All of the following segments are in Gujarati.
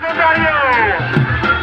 Campeão!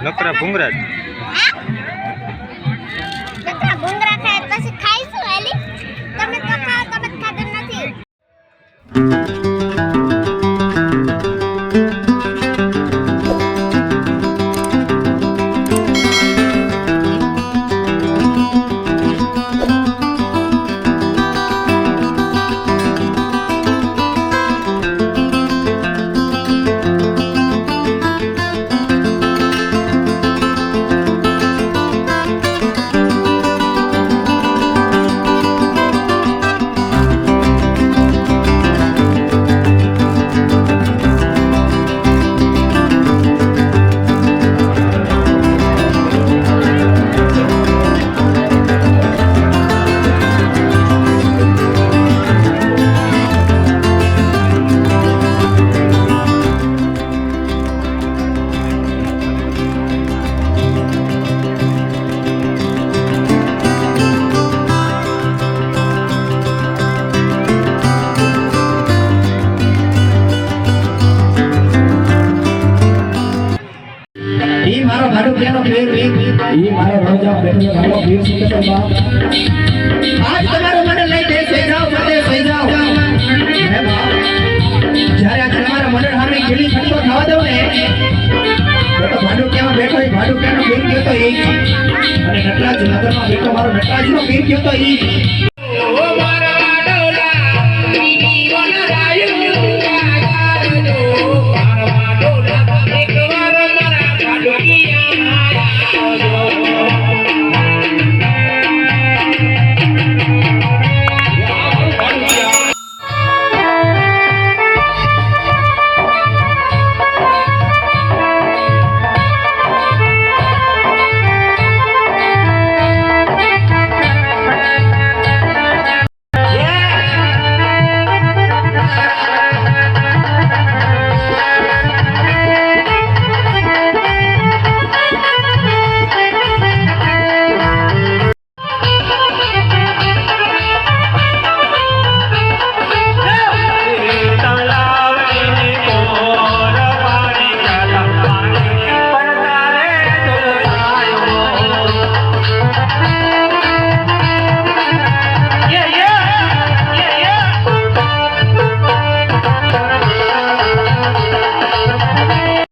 નકરા ભૂંગરા નકરા ભૂંગરા ખાય ખાઈશું એલી. ભાડુકિયાનો પીર ઈ મારો રોજા બેઠો મારો સુકેતો બાપ આજ તમારો મને લઈ દે સઈ જાઓ મને સઈ જાઓ. જ્યારે આ તમારા મને સામે ગીલી ખટકો થવા દઉં ને તો તો ભાડુકિયામાં બેઠો ઈ ભાડુકિયાનો ઈ. અને નટરાજ નગરમાં બેઠો મારો નટરાજનો ઈ. Oh,